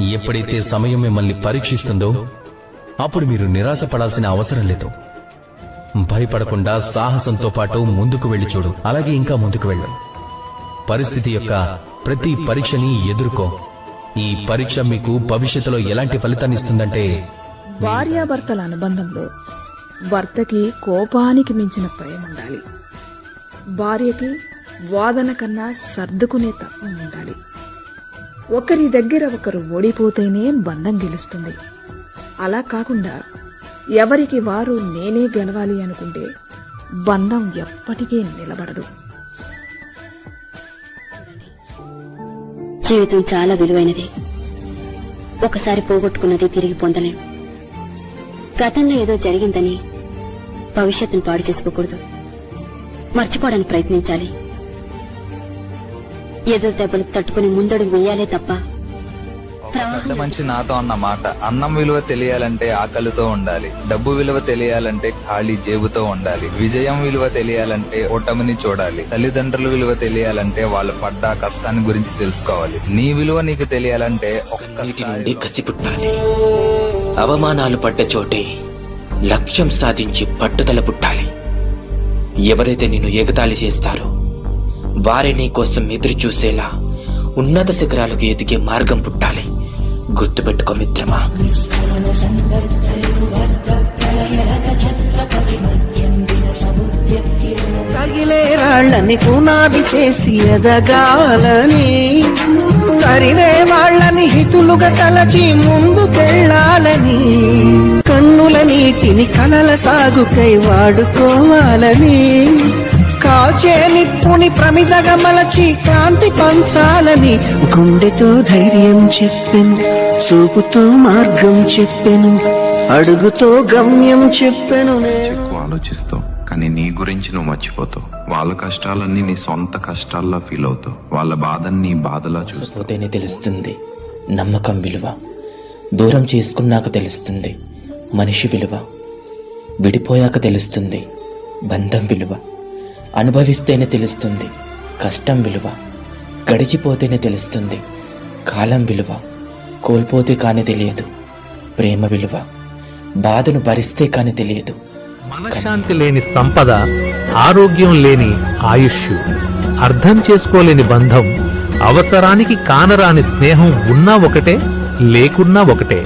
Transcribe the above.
ఎప్పుడైతే సమయం మిమ్మల్ని పరీక్షిస్తుందో అప్పుడు మీరు నిరాశపడాల్సిన అవసరం లేదు. భయపడకుండా సాహసంతో పాటు ముందుకు వెళ్ళి చూడు. అలాగే ఇంకా ముందుకు వెళ్ళు. పరిస్థితి యొక్క ప్రతి పరీక్షని ఎదుర్కో. ఈ పరీక్ష మీకు భవిష్యత్తులో ఎలాంటి ఫలితాన్ని ఇస్తుందంటే భార్యాభర్తల అనుబంధంలో భర్తకి కోపానికి మించిన ప్రేమ ఉండాలి. భార్యకి వాదన కన్నా సర్దుకునే తత్వం ఉండాలి. ఒకరి దగ్గర ఒకరు ఓడిపోతేనే బంధం గెలుస్తుంది. అలా కాకుండా ఎవరికి వారు నేనే గెలవాలి అనుకుంటే బంధం ఎప్పటికీ నిలబడదు. జీవితం చాలా విలువైనది. ఒకసారి పోగొట్టుకున్నది తిరిగి పొందలేం. గతంలో ఏదో జరిగిందని భవిష్యత్తును పాడు చేసుకోకూడదు. మర్చిపోవడానికి ప్రయత్నించాలి. ఎదురు దెబ్బలు తట్టుకుని ముందడుగు వేయాలే తప్ప. పెద్ద మనిషి నాతో అన్న మాట అన్నం విలువ తెలియాలంటే ఆకలితో ఉండాలి డబ్బు విలువ తెలియాలంటే ఖాళీ జేబుతో ఉండాలి విజయం విలువ తెలియాలంటే ఓటమిని చూడాలి తల్లిదండ్రుల విలువ తెలియాలంటే వాళ్ళు పడ్డ కష్టాన్ని గురించి తెలుసుకోవాలి. నీ విలువ నీకు తెలియాలంటే ఒక్కసారి నుండి కసి పుట్టాలి అవమానాలు పడ్డ చోటే లక్ష్యం సాధించి పట్టుదల పుట్టాలి. ఎవరైతే నిన్ను ఎగతాళి చేస్తారో వారే నీ కోసం ఎదురు చూసేలా ఉన్నత శిఖరాలకు ఎదిగే మార్గం పుట్టాలి. గుర్తుపెట్టుకో మిత్రమా. తగిలే రాళ్ళని పునాది చేసి ఎదగాలని తరివే వాళ్ళని హితులుగా తలచి ముందుకెళ్ళాలని కన్నుల నీటిని కలల సాగుకై వాడుకోవాలని కాచే నిప్పుని ప్రమిదగా మలచి కాంతి పంచాలని గుండెతో ధైర్యం చెప్పెను చూపుతో మార్గం చెప్పెను అడుగుతో గమ్యం చెప్పెను నేను. ఎక్కువ ఆలోచిస్తావు కానీ నీ గురించి నువ్వు మర్చిపోతావు. వాళ్ళ కష్టాలన్నీ నీ సొంత కష్టాల్లో ఫీల్ అవుతావు. వాళ్ళ బాధని నీ బాధలా చూస్తావు. పోతేనే తెలుస్తుంది నమ్మకం విలువ. దూరం చేసుకున్నాక తెలుస్తుంది మనిషి విలువ. విడిపోయాక తెలుస్తుంది బంధం విలువ. అనుభవిస్తేనే తెలుస్తుంది. కష్టం విలువ గడిచిపోతేనే తెలుస్తుంది. కాలం విలువ కోల్పోతే కానీ తెలియదు. ప్రేమ విలువ బాధను భరిస్తే కానీ తెలియదు. మనశ్శాంతి లేని సంపద ఆరోగ్యం లేని ఆయుష్ అర్థం చేసుకోలేని బంధం అవసరానికి కానరాని స్నేహం ఉన్నా ఒకటే లేకున్నా ఒకటే.